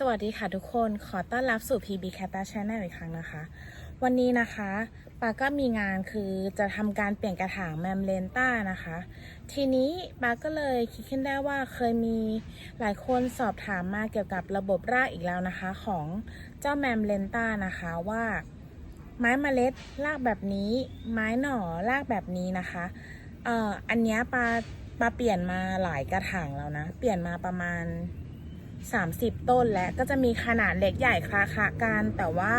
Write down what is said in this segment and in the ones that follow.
สวัสดีค่ะทุกคนขอต้อนรับสู่ PB c a t a Channel อีกครั้งนะคะ วันนี้นะคะปาก็มีงานคือจะทำการเปลี่ยนกระถางแมมเลนต้านะคะ ทีนี้ปาก็เลยคิดขึ้นได้ว่าเคยมีหลายคนสอบถามมาเกี่ยวกับระบบรากอีกแล้วนะคะของเจ้าแมมเลนต้านะคะว่า ไม้เมล็ดรากแบบนี้ ไม้หน่อรากแบบนี้นะคะเอ่ออันนี้ปาปาเปลี่ยนมาหลายกระถางแล้วนะ เปลี่ยนมาประมาณ 30 ต้นแล้วก็จะมีขนาดเล็กใหญ่คลาคากันแต่ว่า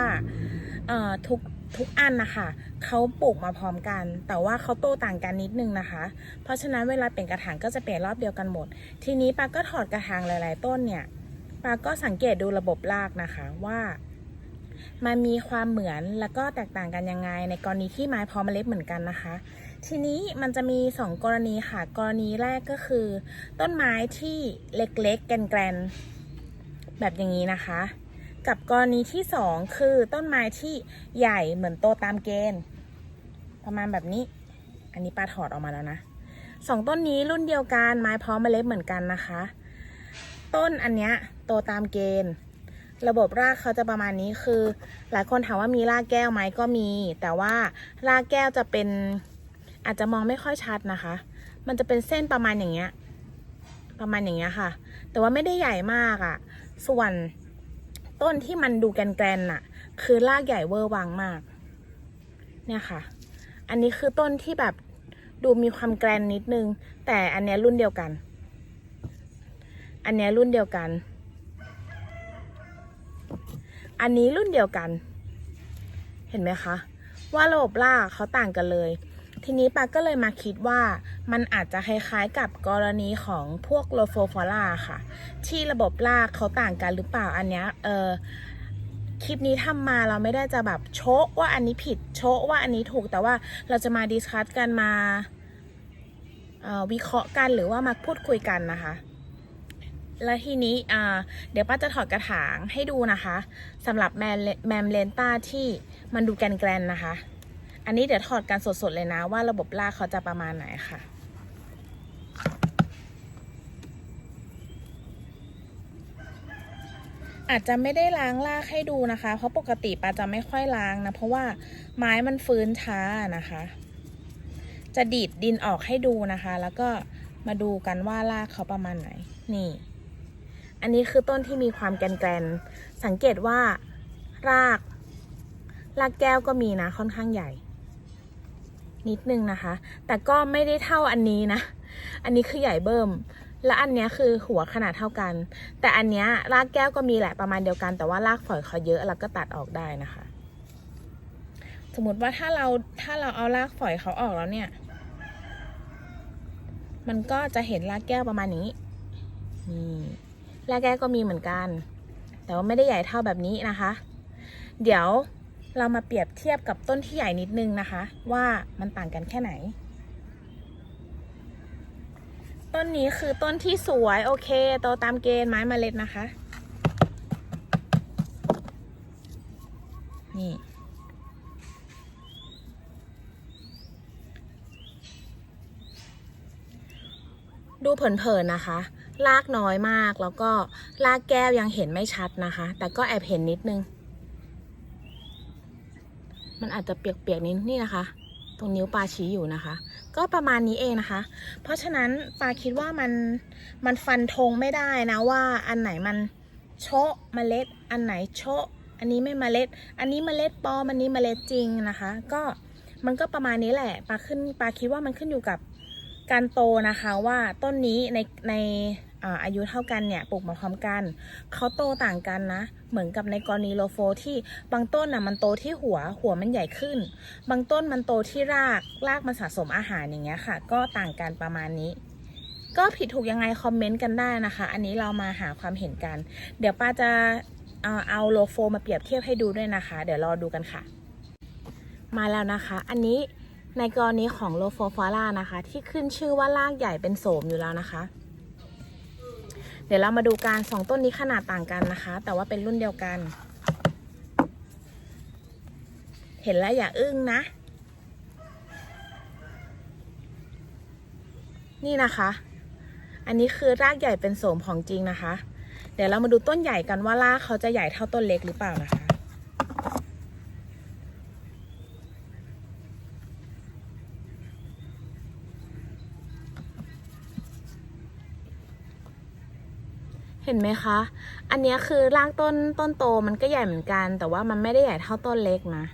ทุกทุกอันนะคะเขาปลูกมาพร้อมกัน แต่ว่าเขาโตต่างกันนิดนึงนะคะ เพราะฉะนั้นเวลาเปลี่ยนกระถางก็จะเปลี่ยนรอบเดียวกันหมด ทีนี้ปาก็ถอดกระถางหลาย ๆ ต้นเนี่ยปาก็สังเกตดูระบบรากนะคะว่า มันมีความเหมือนแล้วก็แตกต่างกันยังไง ในกรณีที่ไม้พร้อมเมล็ดเหมือนกันนะคะ ทีนี้มันจะมี 2 กรณีค่ะ กรณีแรกก็คือ ต้นไม้ที่เล็กๆแกนๆ แบบอย่างนี้นะคะ กับกรณีที่ 2 คือต้นไม้ที่ใหญ่เหมือนโตตามเกณฑ์ ประมาณแบบนี้ อันนี้ปาถอดออกมาแล้วนะสองต้นนี้รุ่นเดียวกันไม้พร้อมเมล็ดเหมือนกันนะคะ ต้นอันเนี้ยโตตามเกณฑ์ ระบบรากเขาจะประมาณนี้คือ หลายคนถามว่ามีรากแก้วไหมก็มี แต่ว่ารากแก้วจะเป็นอาจจะมองไม่ค่อยชัดนะคะ มันจะเป็นเส้นประมาณอย่างเงี้ย ประมาณอย่างเงี้ยค่ะ แต่ว่าไม่ได้ใหญ่มากอะ่ะ ส่วนต้นที่มันดูแกนๆน่ะ คือรากใหญ่เวอร์วังมาก เนี่ยค่ะ อันนี้คือต้นที่แบบดูมีความแกรนนิดนึง แต่อันเนี้ยรุ่นเดียวกัน อันเนี้ยรุ่นเดียวกัน อันนี้รุ่นเดียวกัน เห็นไหมคะ ว่าระบบรากเขาต่างกันเลย ทีนี้ปาก็เลยมาคิดว่ามันอาจจะคล้ายๆกับกรณีของพวกโลโฟฟอล่าค่ะ ที่ระบบรากเขาต่างกันหรือเปล่าอันเนี้ยเออคลิปนี้ทำมาเราไม่ได้จะแบบโชะว่าอันนี้ผิดโชะว่าอันนี้ถูกแต่ว่าเราจะมาดิสคัสกันมาออวิเคราะห์กันหรือว่ามาพูดคุยกันนะคะ แล้วทีนี้อ่าเดี๋ยวป้าจะถอดกระถางให้ดูนะคะสำหรับแมมเลนต้าที่มันดูแกรนๆนะคะ อันนี้เดี๋ยวถอดกันสดๆเลยนะ ว่าระบบลากเขาจะประมาณไหนค่ะ อาจจะไม่ได้ล้างลากให้ดูนะคะ เพราะปกติปาจะไม่ค่อยล้างนะ เพราะว่าไม้มันฟื้นช้านะคะ จะดีดดินออกให้ดูนะคะ แล้วก็มาดูกันว่าลากเขาประมาณไหน นี่ อันนี้คือต้นที่มีความแกนๆสังเกตว่ารากรากแก้วก็มีนะค่อนข้างใหญ่ นิดนึงนะคะ แต่ก็ไม่ได้เท่าอันนี้นะ อันนี้คือใหญ่เบิ่ม และอันนี้คือหัวขนาดเท่ากัน แต่อันเนี้ยรากแก้วก็มีแหละประมาณเดียวกัน แต่ว่ารากฝอยเขาเยอะแล้วก็ตัดออกได้นะคะ สมมติว่าถ้าเราถ้าเราเอารากฝอยเขาออกแล้วเนี่ย มันก็จะเห็นรากแก้วประมาณนี้นี่รากแก้วก็มีเหมือนกัน แต่ว่าไม่ได้ใหญ่เท่าแบบนี้นะคะ เดี๋ยว เรามาเปรียบเทียบกับต้นที่ใหญ่นิดนึงนะคะ ว่ามันต่างกันแค่ไหน ต้นนี้คือต้นที่สวยโอเคโตตามเกณฑ์ไม้เมล็ดนะคะ นี่ดูเผินๆนะคะ ลากน้อยมากแล้วก็ลากแก้วยังเห็นไม่ชัดนะคะ แต่ก็แอบเห็นนิดนึง มันอาจจะเปียกๆนิดนี่นะคะ ตรงนิ้วปลาชี้อยู่นะคะ ก็ประมาณนี้เองนะคะ เพราะฉะนั้นปลาคิดว่ามันมันฟันธงไม่ได้นะว่าอันไหนมันโชะเมล็ด อันไหนโชะอันนี้ไม่เมล็ด อันนี้เมล็ดปลอมอันนี้เมล็ดจริงนะคะ ก็มันก็ประมาณนี้แหละปลาขึ้นปลาคิดว่ามันขึ้นอยู่กับการโตนะคะว่าต้นนี้ในใน อายุเท่ากันเนี่ยปลูกมาพร้อมกันเขาโตต่างกันนะ เหมือนกับในกรณีโลโฟที่บางต้นน่ะมันโตที่หัวหัวมันใหญ่ขึ้น บางต้นมันโตที่รากรากมันสะสมอาหารอย่างเงี้ยค่ะ ก็ต่างกันประมาณนี้ ก็ผิดถูกยังไงคอมเมนต์กันได้นะคะ อันนี้เรามาหาความเห็นกัน เดี๋ยวป้าจะเอาเอาโลโฟมาเปรียบเทียบให้ดูด้วยนะคะ เดี๋ยวรอดูกันค่ะ มาแล้วนะคะ อันนี้ในกรณีของโลโฟฟาร่านะคะ ที่ขึ้นชื่อว่ารากใหญ่เป็นโสมอยู่แล้วนะคะ เดี๋ยวเรามาดูการสองต้นนี้ขนาดต่างกันนะคะ แต่ว่าเป็นรุ่นเดียวกัน เห็นแล้วอย่าอึ้งนะ นี่นะคะ อันนี้คือรากใหญ่เป็นโสมของจริงนะคะ เดี๋ยวเรามาดูต้นใหญ่กันว่า รากเขาจะใหญ่เท่าต้นเล็กหรือเปล่านะคะ เห็นไหมคะ อันนี้คือรากต้นต้นโตมันก็ใหญ่เหมือนกัน แต่ว่ามันไม่ได้ใหญ่เท่าต้นเล็กนะ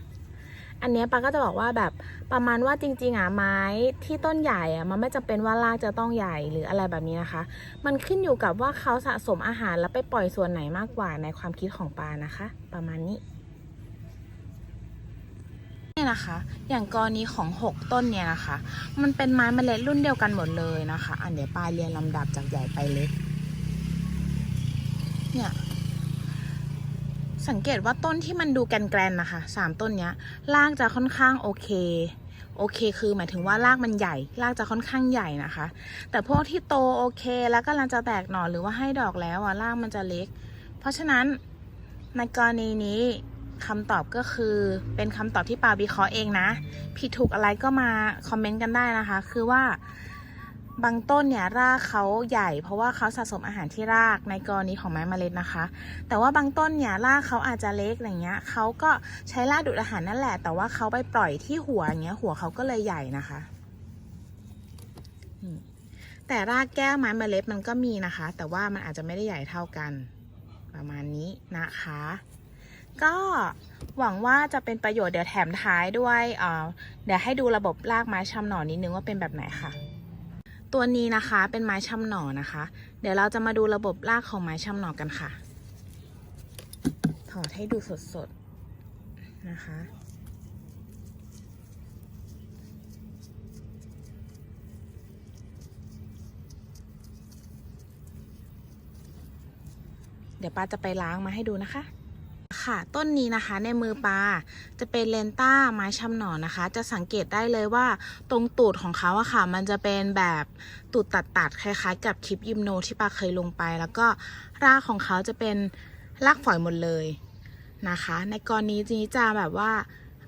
อันนี้ปาก็จะบอกว่าแบบประมาณว่าจริง ๆอะไม้ที่ต้นใหญ่อะมันไม่จำเป็นว่ารากจะต้องใหญ่หรืออะไรแบบนี้นะคะ มันขึ้นอยู่กับว่าเขาสะสมอาหารแล้วไปปล่อยส่วนไหนมากกว่าในความคิดของปานะคะ ประมาณนี้เนี่ยนะคะ อย่างกรณีของ 6 ต้นเนี่ยนะคะ มันเป็นไม้เมล็ดรุ่นเดียวกันหมดเลยนะคะ อันเดี๋ยวปาเรียนลำดับจากใหญ่ไปเล็ก เนี่ย สังเกตว่าต้นที่มันดูแกนๆนะคะสามต้นเนี้ยรากจะค่อนข้างโอเค โอเคคือหมายถึงว่ารากมันใหญ่ รากจะค่อนข้างใหญ่นะคะ แต่พวกที่โตโอเคแล้วกำลังจะแตกหน่อหรือว่าให้ดอกแล้วอะรากมันจะเล็ก เพราะฉะนั้นในกรณีนี้คำตอบก็คือเป็นคำตอบที่ปาวิเคราะห์เองนะ ผิดถูกอะไรก็มาคอมเมนต์กันได้นะคะ คือว่า บางต้นเนี่ยรากเขาใหญ่ เพราะว่าเขาสะสมอาหารที่รากในกรณีของไม้เมล็ดนะคะ แต่ว่าบางต้นเนี่ยรากเขาอาจจะเล็กอะไรเงี้ยเขาก็ใช้รากดูดอาหารนั่นแหละ แต่ว่าเขาไปปล่อยที่หัวอย่างเงี้ยหัวเขาก็เลยใหญ่นะคะแต่รากแก้วไม้เมล็ดมันก็มีนะคะ แต่ว่ามันอาจจะไม่ได้ใหญ่เท่ากัน ประมาณนี้นะคะ ก็หวังว่าจะเป็นประโยชน์เดี๋ยวแถมท้ายด้วยเเดี๋ยวให้ดูระบบรากไม้ชำหน่อนิดนึงว่าเป็นแบบไหนค่ะ ตัวนี้นะคะเป็นไม้ชำหน่อนะคะ เดี๋ยวเราจะมาดูระบบรากของไม้ชำหน่อกันค่ะ ถอดให้ดูสดๆนะคะ เดี๋ยวป้าจะไปล้างมาให้ดูนะคะ ค่ะต้นนี้นะคะในมือปลาจะเป็นเลนต้าไม้ชำหน่อนะคะ จะสังเกตได้เลยว่าตรงตูดของเขาอะค่ะ มันจะเป็นแบบตูดตัดๆคล้ายๆ กับคลิปยิมโนที่ปลาเคยลงไป แล้วก็รากของเขาจะเป็นรากฝอยหมดเลยนะคะ ในกรณีนี้จะแบบว่า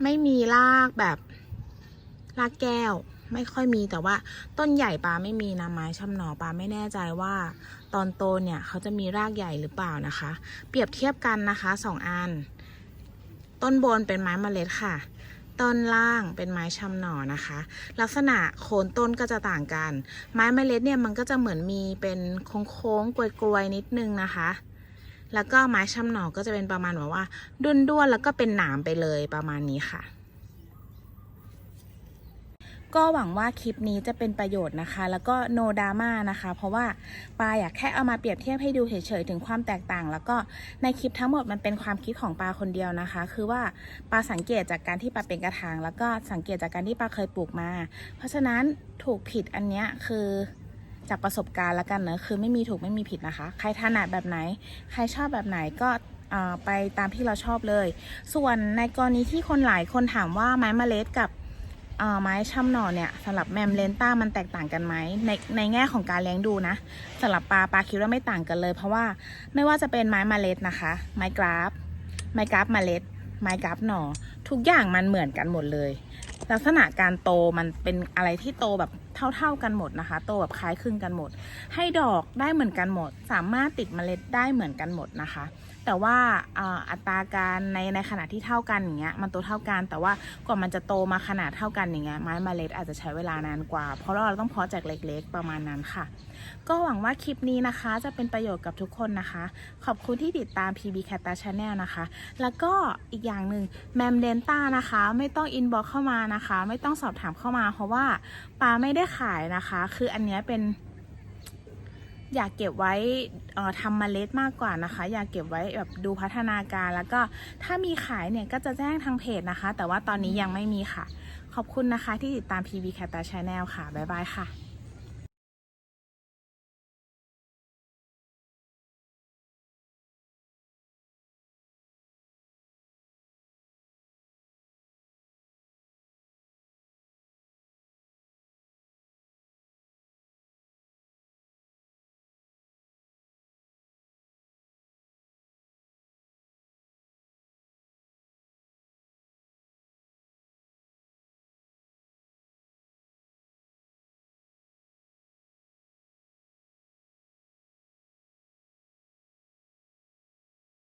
ไม่มีรากแบบรากแก้ว ไม่ค่อยมีแต่ว่าต้นใหญ่ปลาไม่มีนะไม้ช่ำหน่อปลาไม่แน่ใจว่า ตอนโตเนี่ยเขาจะมีรากใหญ่หรือเปล่านะคะ เปรียบเทียบกันนะคะสองอัน ต้นบนเป็นไม้มเมล็ดค่ะต้นล่างเป็นไม้ชำหน่อนะคะ ลักษณะโคนต้นก็จะต่างกัน ไม้เมล็ดเนี่ยมันก็จะเหมือนมีเป็นโค้งๆกลวยๆนิดนึงนะคะ แล้วก็ไม้ชำหน่อก็จะเป็นประมาณแบบว่าด้วนๆแล้วก็เป็นหนามไปเลยประมาณนี้ค่ะ ก็หวังว่าคลิปนี้จะเป็นประโยชน์นะคะ แล้วก็โนดราม่านะคะ เพราะว่าปาอยากแค่เอามาเปรียบเทียบให้ดูเฉยๆถึงความแตกต่าง แล้วก็ในคลิปทั้งหมดมันเป็นความคิดของปาคนเดียวนะคะ คือว่าปาสังเกตจากการที่ปาเป็นกระถาง แล้วก็สังเกตจากการที่ปาเคยปลูกมา เพราะฉะนั้นถูกผิดอันเนี้ยคือจากประสบการณ์แล้วกันเนอะคือไม่มีถูกไม่มีผิดนะคะ ใครถนัดแบบไหน ใครชอบแบบไหนก็ไปตามที่เราชอบเลย ส่วนในกรณีที่คนหลายคนถามว่าไม้เมล็ดกับ ไม้ช่ำหน่อเนี่ยสำหรับแมมเลนต้ามันแตกต่างกันไหมในในแง่ของการเลี้ยงดูนะสำหรับปลาปลาคิดว่าไม่ต่างกันเลย เพราะว่าไม่ว่าจะเป็นไม้มเมล็ดนะคะ ไม้กราฟ ไม้กราฟมเมล็ด ไม้กราฟหน่อ ทุกอย่างมันเหมือนกันหมดเลย ลักษณะการโตมันเป็นอะไรที่โตแบบเท่าๆกันหมดนะคะ โตแบบคล้ายคลึงกันหมด ให้ดอกได้เหมือนกันหมด สามารถติดเมล็ดได้เหมือนกันหมดนะคะ แต่ว่าอัตราการในในขณะที่เท่ากันอย่างเงี้ยมันโตเท่ากัน แต่ว่ากว่ามันจะโตมาขนาดเท่ากันอย่างเงี้ยไม้เมล็ดอาจจะใช้เวลานานกว่า เพราะเราต้องเพาะจากเล็กๆประมาณนั้นค่ะ ก็หวังว่าคลิปนี้นะคะจะเป็นประโยชน์กับทุกคนนะคะ ขอบคุณที่ติดตาม PB c a t a Channel นะคะ แล้วก็อีกอย่างหนึ่งแมมเดนต้านะคะ ไม่ต้องอินบ็อกเข้ามานะคะ ไม่ต้องสอบถามเข้ามา เพราะว่าปาไม่ได้ขายนะคะ คืออันนี้เป็นอยากเก็บไว้ทำเมล็ดมากกว่านะคะ อยากเก็บไว้แบบดูพัฒนาการ แล้วก็ถ้ามีขายเนี่ยก็จะแจ้งทางเพจนะคะ แต่ว่าตอนนี้ยังไม่มีค่ะ ขอบคุณนะคะที่ติดตาม PB c a t a Channel ค่ะ บ๊ายบายค่ะ